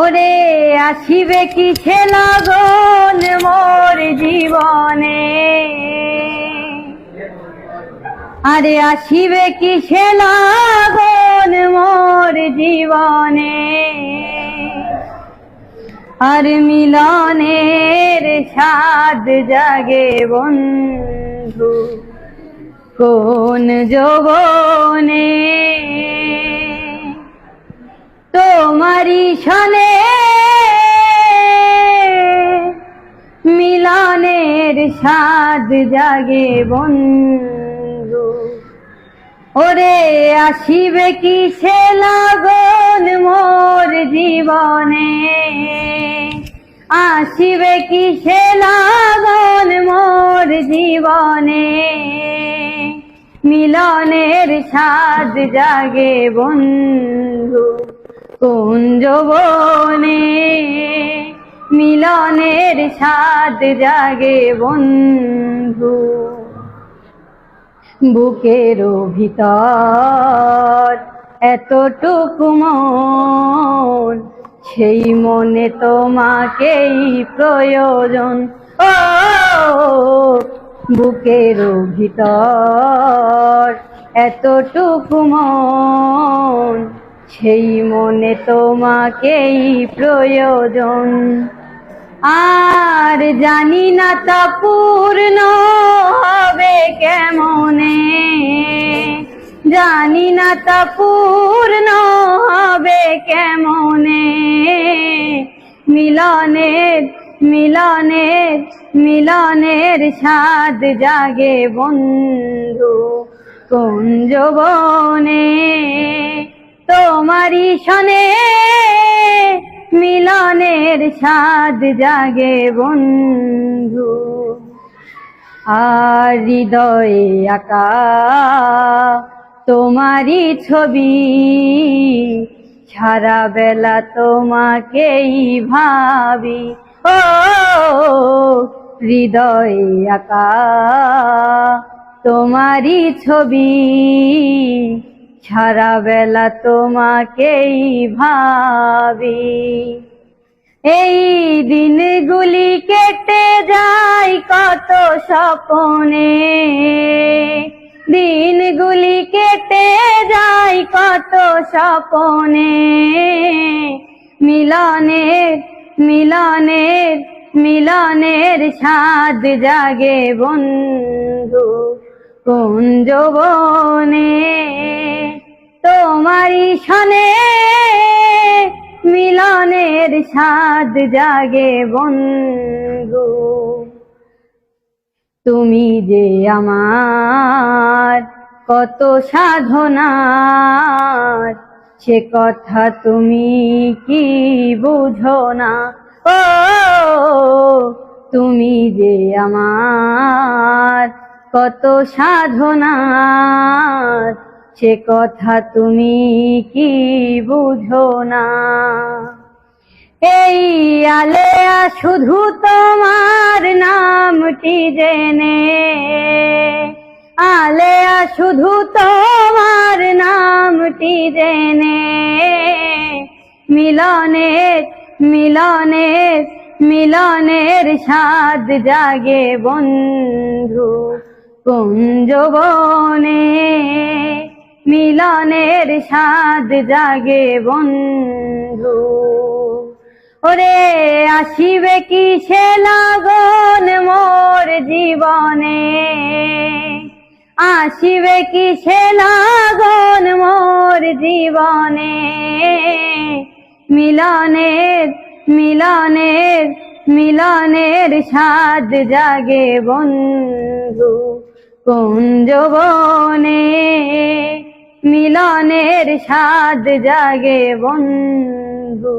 ওরে আসিবে কি সে লগন মোর জীবনে? আরে আসিবে কি সে লগন মোর জীবনে? আর মিলনের স্বাদ জাগে বন্ধু, কোন যৌবনে মিলনের স্বাদ জাগে বন্ধু। ওরে আসিবে কি সে লাগন মোর জীবনে? আসিবে কি সে লাগন মোর জীবনে? মিলনের স্বাদ জাগে বন্ধু, কোন যৌবনে? মিলনের স্বাদ জাগে বন্ধু। বুকের ভিতর এতটুকু মন, সেই মনে তোমাকেই প্রয়োজন। ও, বুকের ভিতর এতটুকু মন, সেই মনে তোমাকেই প্রয়োজন। আর জানি না তা পূর্ণ হবে কেমনে। জানি না তা পূর্ণ হবে কেমনে। মিলনের মিলনের মিলনের স্বাদ জাগে বন্ধু কোন যৌবনে। তোমারি শনে মিলনের স্বাদ জাগে বন্ধু। আর হৃদয়ে আঁকা তোমারি ছবি, সারা বেলা তোমাকেই ভাবি। ও, হৃদয়ে আঁকা তোমারি ছবি, সারা বেলা তোমাকেই ভাবি। এই দিনগুলি কেটে যায় কত স্বপনে। দিনগুলি কেটে যায় কত স্বপনে। মিলনের মিলনের মিলনের স্বাদ জাগে বন্ধু কোন যৌবনে। তোমারি শনে মিলনের স্বাদ জাগে বন্ধু। তুমি যে আমার কত সাধনার, সে কথা তুমি কি বুঝো না? ও, তুমি যে আমার কত সাধনার সে কথা তুমি কি বুঝো না? এই আলেয়া শুধু তোমার নামটি জেনে। আলেয়া শুধু তোমার নামটি জেনে। মিলনের মিলনের মিলনের স্বাদ জাগে বন্ধু, কোন যৌবনে? মিলনের স্বাদ জাগে বন্ধু। ওরে আসিবে কি সে লাগন মোর জীবনে? আসিবে কি সে লাগন মোর জীবনে? মিলনের মিলনের মিলনের স্বাদ জাগে বন্ধু। কোন যৌবনে মিলনের সাদ জাগে বন্ধু।